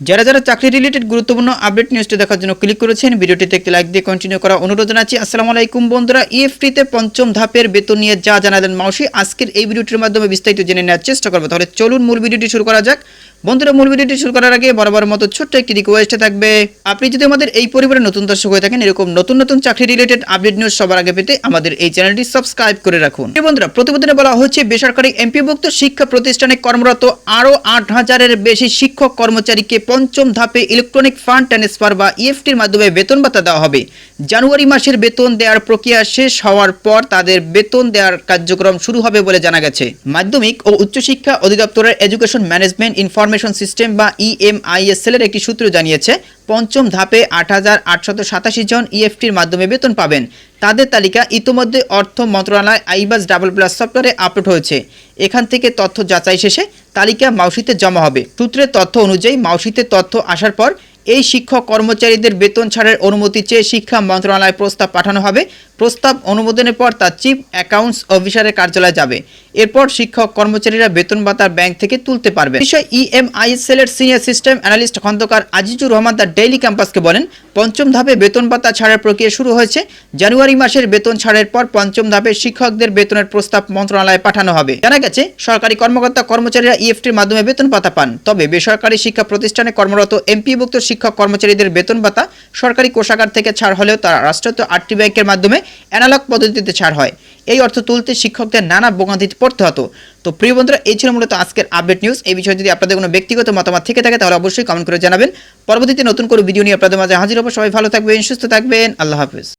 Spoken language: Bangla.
যারা যারা চাকরি রিলেটেড গুরুত্বপূর্ণ আপডেট নিউজটি দেখার জন্য ক্লিক করেছেন, ভিডিওটিতে একটি লাইক দিয়ে কন্টিনিউ করা অনুরোধ জানাচ্ছি। আসসালামু আলাইকুম বন্ধুরা ইএফটিতে পঞ্চম ধাপের বেতন নিয়ে যা জানালেন মাউসি, আজকের এই ভিডিওটির মাধ্যমে বিস্তারিত জেনে নেওয়ার চেষ্টা করব। তাহলে চলুন মূল ভিডিওটি শুরু করা যাক। বন্ধুরা, মূল ভিডিওটি শুরু করার আগে বরাবর মতো ছোট্ট একটি রিকোয়েস্ট থাকবে, আপনি যদি আমাদের এই পরিবারের নতুন দর্শক হয়ে থাকেন, এরকম নতুন নতুন চাকরি রিলেটেড আপডেট নিউজ সবার আগে পেতে আমাদের এই চ্যানেলটি সাবস্ক্রাইব করে রাখুন। বন্ধুরা, প্রতিবেদনে বলা হচ্ছে, বেসরকারি এমপিভুক্ত শিক্ষা প্রতিষ্ঠানে কর্মরত আরও আট হাজারের বেশি শিক্ষক কর্মচারীকে পঞ্চম ধাপে ইলেকট্রনিক ফান্ড ট্রান্সফার বা ইএফটির মাধ্যমে বেতন ভাতা দেওয়া হবে। জানুয়ারি মাসের বেতন দেওয়ার প্রক্রিয়া শেষ হওয়ার পর তাদের বেতন দেওয়ার কার্যক্রম শুরু হবে বলে জানা গেছে। মাধ্যমিক ও উচ্চশিক্ষা অধিদপ্তরের এডুকেশন ম্যানেজমেন্ট ইনফরমেশন সিস্টেম বা ইএমআইএসএলের ইএমআইএসএল একটি সূত্র জানিয়েছে, পঞ্চম ধাপে আট জন ইএফটির মাধ্যমে বেতন পাবেন। তাদের তালিকা ইতোমধ্যে অর্থ মন্ত্রণালয় আইবাস ডাবল প্লাস সফটওয়্যারে আপলোড হয়েছে। এখান থেকে তথ্য যাচাই শেষে তালিকা মাউসিতে জমা হবে। সূত্রের তথ্য অনুযায়ী মাউসিতে তথ্য আসার পর এই শিক্ষক কর্মচারীদের বেতন ছাড়ের অনুমতি চেয়ে শিক্ষা মন্ত্রণালয়ে প্রস্তাব পাঠানো হবে। প্রস্তাব অনুমোদনের পর তা চিফ অ্যাকাউন্টস অফিসারের কার্যালয়ে যাবে। এরপর শিক্ষক কর্মচারীরা বেতন ভাতার ব্যাংক থেকে তুলতে পারবে। বিষয় ইএমআইএসএল এর senior system analyst Khandakar Azizur Rahman তার ডেইলি ক্যাম্পাসকে বলেন, পঞ্চম ধাপে বেতন ভাতা ছাড়ের প্রক্রিয়া শুরু হয়েছে। জানুয়ারি মাসের বেতন ছাড়ের পর পঞ্চম ধাপে শিক্ষকদের বেতনের প্রস্তাব মন্ত্রণালয়ে পাঠানো হবে। জানা গেছে, সরকারি কর্মকর্তা কর্মচারীরা ইএফটির মাধ্যমে বেতন ভাতা পান। তবে বেসরকারি শিক্ষা প্রতিষ্ঠানে কর্মরত এমপিভুক্ত শিক্ষক কর্মচারীদের বেতন ভাতা সরকারি কোষাগার থেকে ছাড় হলেও তারা রাষ্ট্রায়ত্ত আটটি ব্যাংকের মাধ্যমে অ্যানালগ পদ্ধতিতে ছাড় হয়। এই অর্থ তুলতে শিক্ষকদের নানা ভোগান্তিতে পড়তে হতো। তো প্রিয় বন্ধুরা, এই ছিল মূলত আজকের আপডেট নিউজ। এই বিষয়ে যদি আপনাদের কোনো ব্যক্তিগত মতামত থেকে থাকে, তাহলে অবশ্যই কমেন্ট করে জানাবেন। পরবর্তীতে নতুন করে ভিডিও নিয়ে আপনাদের মাঝে হাজির হব। সবাই ভালো থাকবেন, সুস্থ থাকবেন। আল্লাহ হাফিজ।